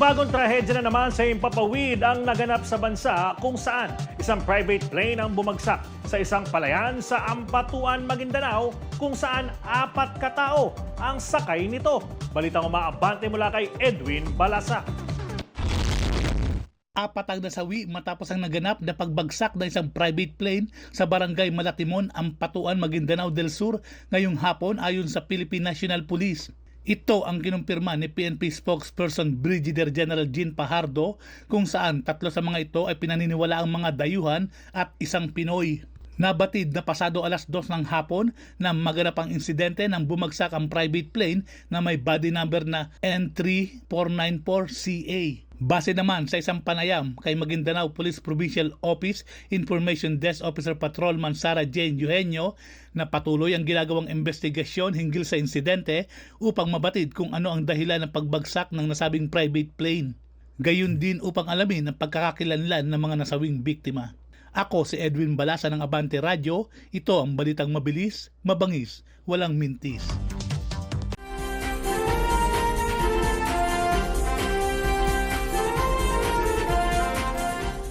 Panibagong trahedya na naman sa Impapawid ang naganap sa bansa kung saan isang private plane ang bumagsak sa isang palayan sa Ampatuan, Maguindanao kung saan apat katao ang sakay nito. Balitang umaabante mula kay Edwin Balasa. Apat ang nasawi matapos ang naganap na pagbagsak ng isang private plane sa barangay Malatimon, Ampatuan, Maguindanao del Sur ngayong hapon ayon sa Philippine National Police. Ito ang kinumpirma ni PNP spokesperson Brigadier General Jean Pajardo kung saan tatlo sa mga ito ay pinaniniwala ang mga dayuhan at isang Pinoy. Nabatid na pasado alas dos ng hapon na maganap ang insidente nang bumagsak ang private plane na may body number na N3494CA. Base naman sa isang panayam kay Maguindanao Police Provincial Office Information Desk Officer Patrolman Sara Jane Eugenio na patuloy ang ginagawang investigasyon hinggil sa insidente upang mabatid kung ano ang dahilan ng pagbagsak ng nasabing private plane. Gayun din upang alamin ang pagkakakilanlan ng mga nasawing biktima. Ako si Edwin Balasa ng Abante Radio. Ito ang balitang mabilis, mabangis, walang mintis.